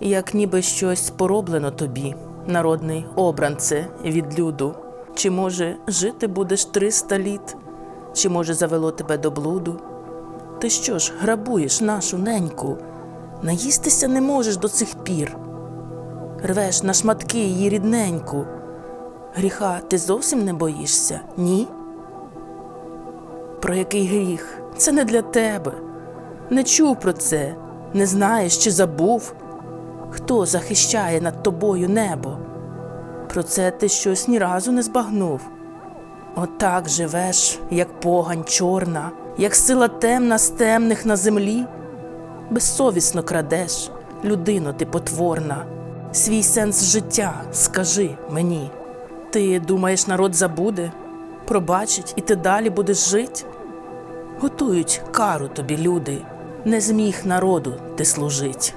як ніби щось пороблено тобі, народний обранце від люду. Чи може жити будеш триста літ, чи може завело тебе до блуду? Ти що ж грабуєш нашу неньку? Наїстися не можеш до цих пір. Рвеш на шматки її рідненьку. Гріха ти зовсім не боїшся, ні? Про який гріх? Це не для тебе. Не чув про це, не знаєш чи забув. Хто захищає над тобою небо? Про це ти щось ні разу не збагнув. Отак живеш, як погань чорна, як сила темна з темних на землі. Безсовісно крадеш, людино ти потворна, свій сенс життя скажи мені. Ти думаєш, народ забуде, пробачить, і ти далі будеш жить? Готують кару тобі люди, не зміг народу ти служить.